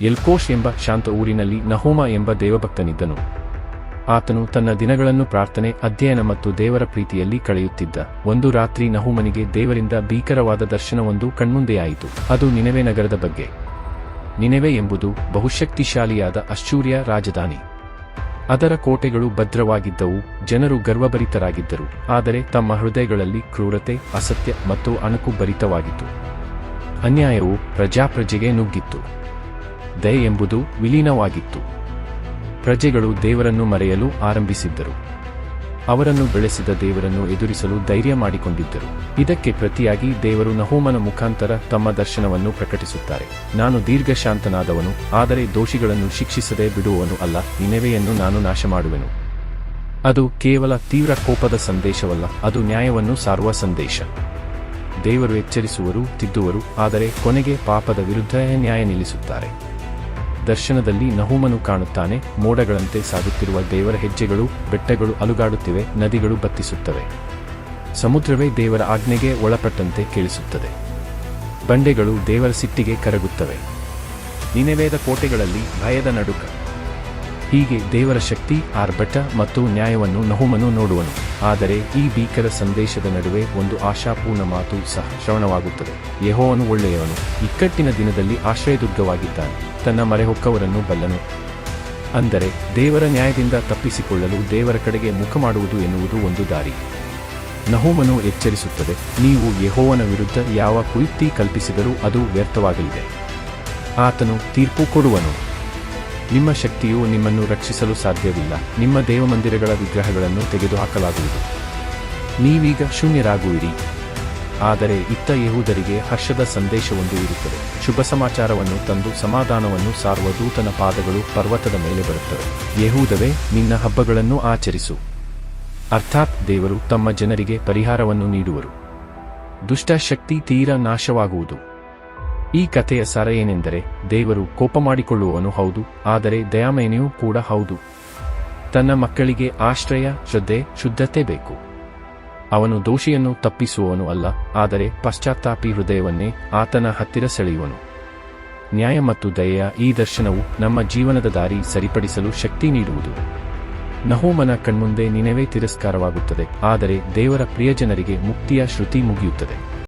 ಎಲ್ಕೋಶ್ ಎಂಬ ಶಾಂತ ಊರಿನಲ್ಲಿ ನಹೋಮ ಎಂಬ ದೇವಭಕ್ತನಿದ್ದನು. ಆತನು ತನ್ನ ದಿನಗಳನ್ನು ಪ್ರಾರ್ಥನೆ, ಅಧ್ಯಯನ ಮತ್ತು ದೇವರ ಪ್ರೀತಿಯಲ್ಲಿ ಕಳೆಯುತ್ತಿದ್ದ. ಒಂದು ರಾತ್ರಿ ನಹೋಮನಿಗೆ ದೇವರಿಂದ ಭೀಕರವಾದ ದರ್ಶನವೊಂದು ಕಣ್ಮುಂದೆಯಾಯಿತು. ಅದು ನಿನೆವೆ ನಗರದ ಬಗ್ಗೆ. ನಿನೆವೆ ಎಂಬುದು ಬಹುಶಕ್ತಿಶಾಲಿಯಾದ ಅಶ್ಚೂರ್ಯ ರಾಜಧಾನಿ. ಅದರ ಕೋಟೆಗಳು ಭದ್ರವಾಗಿದ್ದವು, ಜನರು ಗರ್ವಭರಿತರಾಗಿದ್ದರು, ಆದರೆ ತಮ್ಮ ಹೃದಯಗಳಲ್ಲಿ ಕ್ರೂರತೆ, ಅಸತ್ಯ ಮತ್ತು ಅಣಕು ಭರಿತವಾಗಿತ್ತು. ಅನ್ಯಾಯವು ಪ್ರಜಾಪ್ರಜೆಗೆ ನುಗ್ಗಿತ್ತು. ದಯೆ ಎಂಬುದು ವಿಲೀನವಾಗಿತ್ತು. ಪ್ರಜೆಗಳು ದೇವರನ್ನು ಮರೆಯಲು ಆರಂಭಿಸಿದ್ದರು. ಅವರನ್ನು ಬೆಳೆಸಿದ ದೇವರನ್ನು ಎದುರಿಸಲು ಧೈರ್ಯ ಮಾಡಿಕೊಂಡಿದ್ದರು. ಇದಕ್ಕೆ ಪ್ರತಿಯಾಗಿ ದೇವರು ನಹೋಮನ ಮುಖಾಂತರ ತಮ್ಮ ದರ್ಶನವನ್ನು ಪ್ರಕಟಿಸುತ್ತಾರೆ. ನಾನು ದೀರ್ಘಶಾಂತನಾದವನು, ಆದರೆ ದೋಷಿಗಳನ್ನು ಶಿಕ್ಷಿಸದೆ ಬಿಡುವವನು ಅಲ್ಲ, ನಿನೆವೆಯನ್ನು ನಾನು ನಾಶ ಮಾಡುವೆನು ಅದು ಕೇವಲ ತೀವ್ರ ಕೋಪದ ಸಂದೇಶವಲ್ಲ, ಅದು ನ್ಯಾಯವನ್ನು ಸಾರುವ ಸಂದೇಶ. ದೇವರು ಎಚ್ಚರಿಸುವರು, ತಿದ್ದುವರು, ಆದರೆ ಕೊನೆಗೆ ಪಾಪದ ವಿರುದ್ಧ ನ್ಯಾಯ ನಿಲ್ಲಿಸುತ್ತಾರೆ. ದರ್ಶನದಲ್ಲಿ ನಹುಮನು ಕಾಣುತ್ತಾನೆ. ಮೋಡಗಳಂತೆ ಸಾಗುತ್ತಿರುವ ದೇವರ ಹೆಜ್ಜೆಗಳು, ಬೆಟ್ಟಗಳು ಅಲುಗಾಡುತ್ತಿವೆ, ನದಿಗಳು ಬತ್ತಿಸುತ್ತವೆ. ಸಮುದ್ರವೇ ದೇವರ ಆಜ್ಞೆಗೆ ಒಳಪಟ್ಟಂತೆ ಕೇಳಿಸುತ್ತದೆ. ಬಂಡೆಗಳು ದೇವರ ಸಿಟ್ಟಿಗೆ ಕರಗುತ್ತವೆ. ನಿನೆವೇದ ಕೋಟೆಗಳಲ್ಲಿ ಭಯದ ನಡುಕ. ಹೀಗೆ ದೇವರ ಶಕ್ತಿ, ಆರ್ಭಟ ಮತ್ತು ನ್ಯಾಯವನ್ನು ನಹುಮನು ನೋಡುವನು. ಆದರೆ ಈ ಭೀಕರ ಸಂದೇಶದ ನಡುವೆ ಒಂದು ಆಶಾಪೂರ್ಣ ಮಾತು ಸಹ ಶ್ರವಣವಾಗುತ್ತದೆ. ಯಹೋವನು ಒಳ್ಳೆಯವನು. ಇಕ್ಕಟ್ಟಿನ ದಿನದಲ್ಲಿ ಆಶ್ರಯದುರ್ಗವಾಗಿದ್ದಾನೆ. ತನ್ನ ಮರೆಹೊಕ್ಕವರನ್ನು ಬಲ್ಲನು. ಅಂದರೆ ದೇವರ ನ್ಯಾಯದಿಂದ ತಪ್ಪಿಸಿಕೊಳ್ಳಲು ದೇವರ ಕಡೆಗೆ ಮುಖ ಮಾಡುವುದು ಎನ್ನುವುದು ಒಂದು ದಾರಿ. ನಹೋಮನು ಎಚ್ಚರಿಸುತ್ತದೆ, ನೀವು ಯಹೋವನ ವಿರುದ್ಧ ಯಾವ ಕುಯುಕ್ತಿ ಕಲ್ಪಿಸಿದರೂ ಅದು ವ್ಯರ್ಥವಾಗಲಿದೆ. ಆತನು ತೀರ್ಪು ಕೊಡುವನು. ನಿಮ್ಮ ಶಕ್ತಿಯು ನಿಮ್ಮನ್ನು ರಕ್ಷಿಸಲು ಸಾಧ್ಯವಿಲ್ಲ. ನಿಮ್ಮ ದೇವಮಂದಿರಗಳ ವಿಗ್ರಹಗಳನ್ನು ತೆಗೆದುಹಾಕಲಾಗುವುದು. ನೀವೀಗ ಶೂನ್ಯರಾಗುವಿರಿ. ಆದರೆ ಇತ್ತ ಯಹೂದರಿಗೆ ಹರ್ಷದ ಸಂದೇಶವೊಂದು ಇರುತ್ತದೆ. ಶುಭ ಸಮಾಚಾರವನ್ನು ತಂದು ಸಮಾಧಾನವನ್ನು ಸಾರುವ ದೂತನ ಪಾದಗಳು ಪರ್ವತದ ಮೇಲೆ ಬರುತ್ತವೆ. ಯಹೂದವೇ, ನಿನ್ನ ಹಬ್ಬಗಳನ್ನು ಆಚರಿಸು. ಅರ್ಥಾತ್ ದೇವರು ತಮ್ಮ ಜನರಿಗೆ ಪರಿಹಾರವನ್ನು ನೀಡುವರು. ದುಷ್ಟ ಶಕ್ತಿ ತೀರ ನಾಶವಾಗುವುದು. ಈ ಕಥೆಯ ಸಾರ ಏನೆಂದರೆ ದೇವರು ಕೋಪ ಮಾಡಿಕೊಳ್ಳುವನು ಹೌದು, ಆದರೆ ದಯಾಮಯನೆಯೂ ಕೂಡ ಹೌದು. ತನ್ನ ಮಕ್ಕಳಿಗೆ ಆಶ್ರಯ, ಶ್ರದ್ಧೆ, ಶುದ್ಧತೆ ಬೇಕು. ಅವನು ದೋಷಿಯನ್ನು ತಪ್ಪಿಸುವವನು ಅಲ್ಲ, ಆದರೆ ಪಶ್ಚಾತ್ತಾಪಿ ಹೃದಯವನ್ನೇ ಆತನ ಹತ್ತಿರ ಸೆಳೆಯುವನು. ನ್ಯಾಯ ಮತ್ತು ದಯೆಯ ಈ ದರ್ಶನವು ನಮ್ಮ ಜೀವನದ ದಾರಿ ಸರಿಪಡಿಸಲು ಶಕ್ತಿ ನೀಡುವುದು. ನಹೋಮನ ಕಣ್ಮುಂದೆ ನಿನವೇ ತಿರಸ್ಕಾರವಾಗುತ್ತದೆ, ಆದರೆ ದೇವರ ಪ್ರಿಯಜನರಿಗೆ ಮುಕ್ತಿಯ ಶ್ರುತಿ ಮುಗಿಯುತ್ತದೆ.